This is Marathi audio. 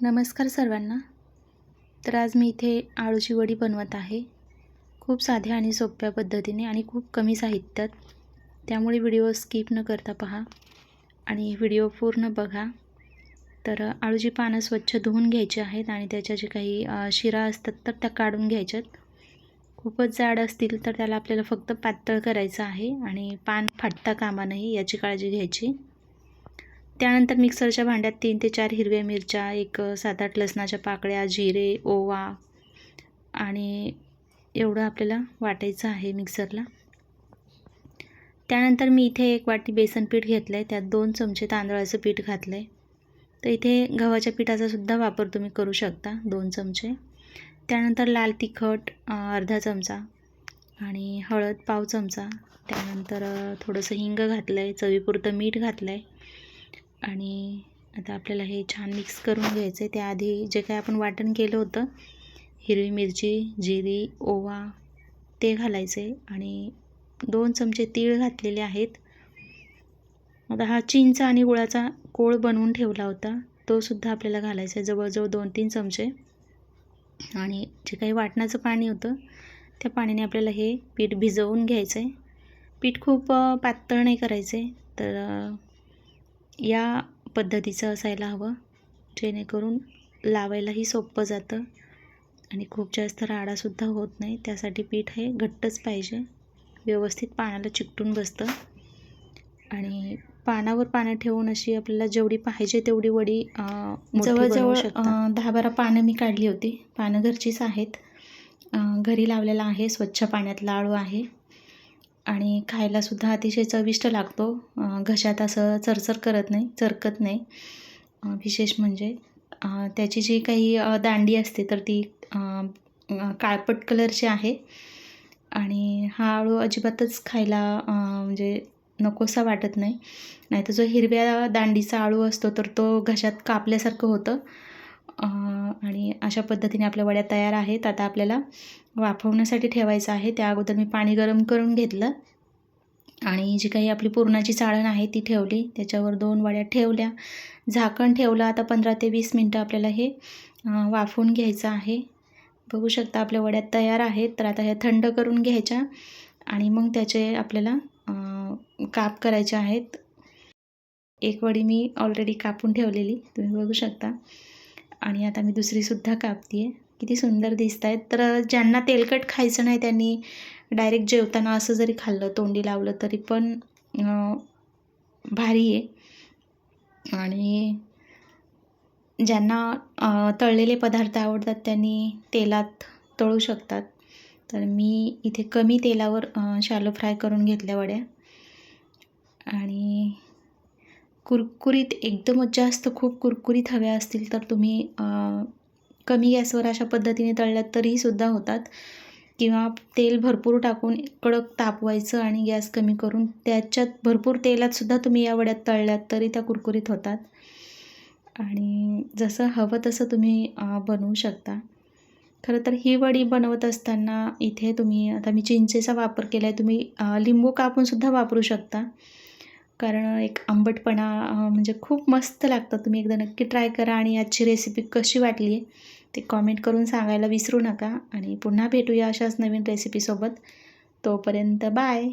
नमस्कार सर्वांना. तर आज मी इथे आळूची वडी बनवत आहे. खूप साध्या आणि सोप्या पद्धतीने आणि खूप कमी साहित्यात. त्यामुळे व्हिडिओ स्किप न करता पहा आणि व्हिडिओ पूर्ण बघा. तर आळूची पानं स्वच्छ धुवून घ्यायची आहेत आणि त्याच्या जे काही शिरा असतात तर त्या काढून घ्यायच्यात. खूपच जाड असतील तर त्याला आपल्याला फक्त पातळ करायचं आहे आणि पान फाटता कामा नाही याची काळजी घ्यायची. त्यानंतर मिक्सरच्या भांड्यात तीन ते चार हिरव्या मिरच्या एक सात आठ लसणाच्या पाकळ्या जिरे ओवा आणि एवढं आपल्याला वाटायचं आहे मिक्सरला. त्यानंतर मी इथे एक वाटी बेसन पीठ घेतलं आहे त्यात दोन चमचे तांदळाचं पीठ घातलं आहे तर इथे गव्हाच्या पिठाचा सुद्धा वापर तुम्ही करू शकता दोन चमचे. त्यानंतर लाल तिखट अर्धा चमचा आणि हळद पाव चमचा. त्यानंतर थोडंसं हिंग घातलं आहे चवीपुरतं मीठ घातलं आहे आणि आता आपल्याला हे छान मिक्स करून घ्यायचं आहे त्याआधी जे काय आपण वाटण केलं होतं हिरवी मिरची जिरी ओवा ते घालायचे आणि दोन चमचे तीळ घातलेले आहेत. आता हा चिंचा आणि गुळाचा कोळ बनवून ठेवला होता. तो सुद्धा आपल्याला घालायचा आहे जवळजवळ दोन तीन चमचे. आणि जे काही वाटणाचं पाणी होतं त्या पाण्याने आपल्याला हे पीठ भिजवून घ्यायचं आहे पीठ खूप पातळ नाही करायचं आहे तर या पद्धतीचं असायला हवं जेणेकरून लावायलाही सोपं जातं आणि खूप जास्त राडासुद्धा होत नाही. त्यासाठी पीठ हे घट्टच पाहिजे. व्यवस्थित पाण्याला चिकटून बसतं. आणि पानावर पानं ठेवून अशी आपल्याला जेवढी पाहिजे तेवढी वडी जवळजवळ दहा बारा पानं मी काढली होती. पानं घरचीच आहेत. घरी लावलेला आहे. स्वच्छ पाण्यातला आळू आहे. आणि खायलासुद्धा अतिशय चविष्ट लागतो. घशात असं चरचर करत नाही चरकत नाही. विशेष म्हणजे त्याची जी काही दांडी असते तर ती काळपट कलरची आहे. आणि हा आळू अजिबातच खायला म्हणजे नकोसा वाटत नाही. नाही तर जो हिरव्या दांडीचा आळू असतो तर तो घशात कापल्यासारखं होतं. आणि अशा पद्धतीने आपल्या वड्या तयार आहेत. आता आपल्याला वाफवण्यासाठी ठेवायचं आहे. त्या अगोदर मी पाणी गरम करून घेतलं आणि जी काही आपली पुरणाची चाळण आहे ती ठेवली. त्याच्यावर दोन वड्या ठेवल्या. झाकण ठेवलं आता पंधरा ते वीस मिनटं आपल्याला हे वाफवून घ्यायचं आहे. बघू शकता आपल्या वड्या तयार आहेत. तर आता ह्या थंड करून घ्यायच्या आणि मग त्याचे आपल्याला काप करायचे आहेत. एक वडी मी ऑलरेडी कापून ठेवलेली. तुम्ही बघू शकता. आणि आता मी दुसरीसुद्धा कापते आहे किती सुंदर दिसत आहेत तर ज्यांना तेलकट खायचं नाही त्यांनी डायरेक्ट जेवताना असं जरी खाल्लं तोंडी लावलं तरी पण भारी आहे. आणि ज्यांना तळलेले पदार्थ आवडतात त्यांनी तेलात तळू शकतात. तर मी इथे कमी तेलावर शालो फ्राय करून घेतल्या वड्या. आणि कुरकुरीत एकदमच जास्त खूप कुरकुरीत हव्या असतील तर तुम्ही कमी गॅसवर अशा पद्धतीने तळल्यात तरीही सुद्धा होतात. किंवा तेल भरपूर टाकून कडक तापवायचं आणि गॅस कमी करून त्याच्यात भरपूर तेलात सुद्धा तुम्ही या वड्यात तळल्यात तरी त्या कुरकुरीत होतात. आणि जसं हवं तसं तुम्ही बनवू शकता. खरं तर ही वडी बनवत असताना इथे तुम्ही आता मी चिंचेचा वापर केला आहे तुम्ही लिंबू कापूनसुद्धा वापरू शकता. कारण एक आंबटपणा म्हणजे खूप मस्त लागतं. तुम्ही एकदा नक्की ट्राय करा आणि आजची रेसिपी कशी वाटली आहे ते कॉमेंट करून सांगायला विसरू नका. आणि पुन्हा भेटूया अशाच नवीन रेसिपीसोबत तोपर्यंत बाय